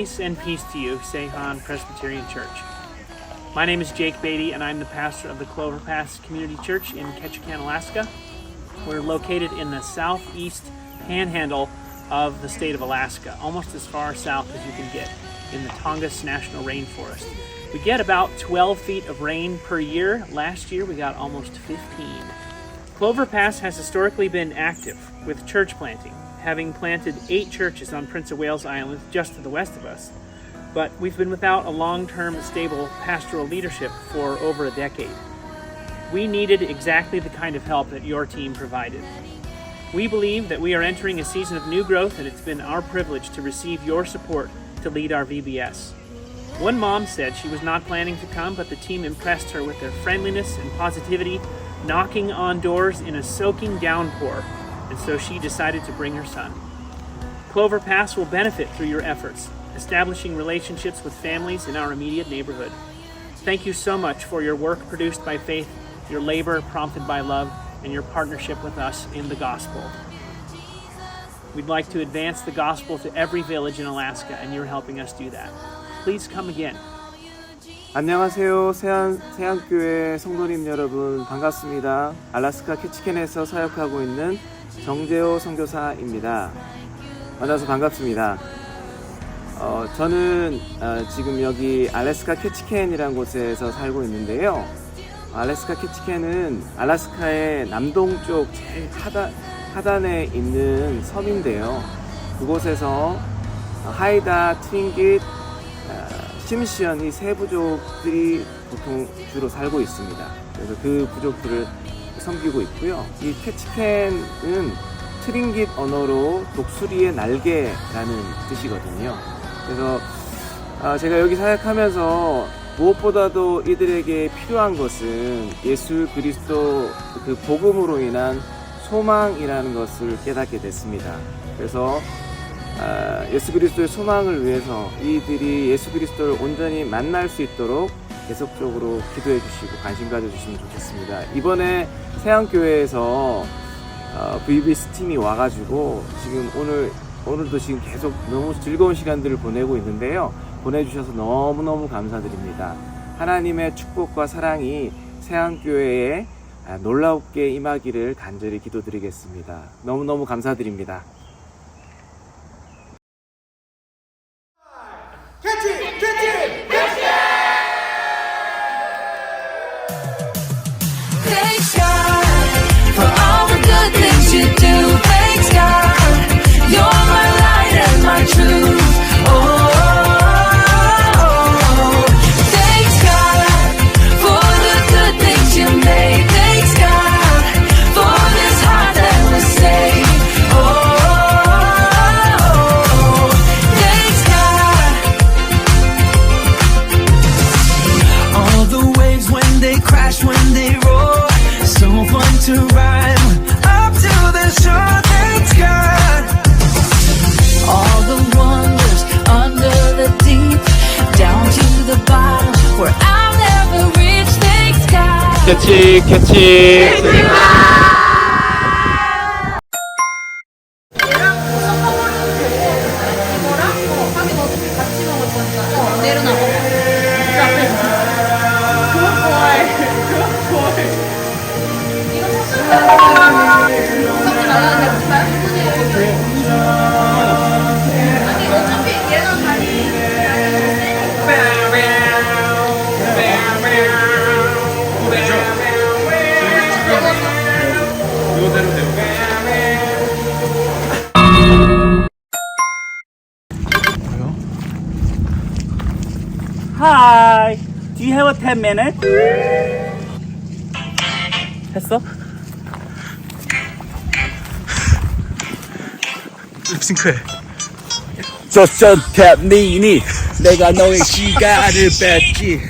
Grace and peace to you, Sehan Presbyterian Church. My name is Jake Beatty, and I'm the pastor of the Clover Pass Community Church in Ketchikan, Alaska. We're located in the southeast panhandle of the state of Alaska, almost as far south as you can get in the Tongass National Rainforest. We get about 12 feet of rain per year. Last year we got almost 15. Clover Pass has historically been active with church planting, having planted eight churches on Prince of Wales Island just to the west of us. But we've been without a long term stable pastoral leadership for over a decade. We needed exactly the kind of help that your team provided. We believe that we are entering a season of new growth, and it's been our privilege to receive your support to lead our VBS. One mom said she was not planning to come, but the team impressed her with their friendliness and positivity, knocking on doors in a soaking downpour, and so she decided to bring her son. Clover Pass will benefit through your efforts, establishing relationships with families in our immediate neighborhood. Thank you so much for your work produced by faith, your labor prompted by love, and your partnership with us in the gospel. We'd like to advance the gospel to every village in Alaska, and you're helping us do that. Please come again. 안녕하세요. 세안, 세안교회 성도님 여러분 반갑습니다. 알라스카 캐치켄에서 사역하고 있는 정재호 선교사입니다. 만나서 반갑습니다. 어, 저는 어, 지금 여기 알래스카 캐치켄이라는 곳에서 살고 있는데요. 알래스카 캐치켄은 알래스카의 남동쪽 제일 하단, 하단에 있는 섬인데요. 그곳에서 하이다, 트윙깃, 어, 심시언 이세 부족들이 보통 주로 살고 있습니다. 그래서 그 부족들을 섬기고 있고요. 이 캐치켄은 트링깃 언어로 독수리의 날개라는 뜻이거든요. 그래서 아, 제가 여기 사역하면서 무엇보다도 이들에게 필요한 것은 예수 그리스도 그 복음으로 인한 소망이라는 것을 깨닫게 됐습니다. 그래서 아, 예수 그리스도의 소망을 위해서 이들이 예수 그리스도를 온전히 만날 수 있도록 계속적으로 기도해 주시고 관심 가져주시면 좋겠습니다. 이번에 세안교회에서 어, VBS 팀이 와가지고 지금 오늘 오늘도 지금 계속 너무 즐거운 시간들을 보내고 있는데요. 보내주셔서 너무너무 감사드립니다. 하나님의 축복과 사랑이 세안교회에 아, 놀랍게 임하기를 간절히 기도드리겠습니다. 너무너무 감사드립니다. 캐치 캐치 Hi. Do you have a 10 minutes? 했어? 립싱크해. 저저 탭니니 내가 너의 시간을 뺐지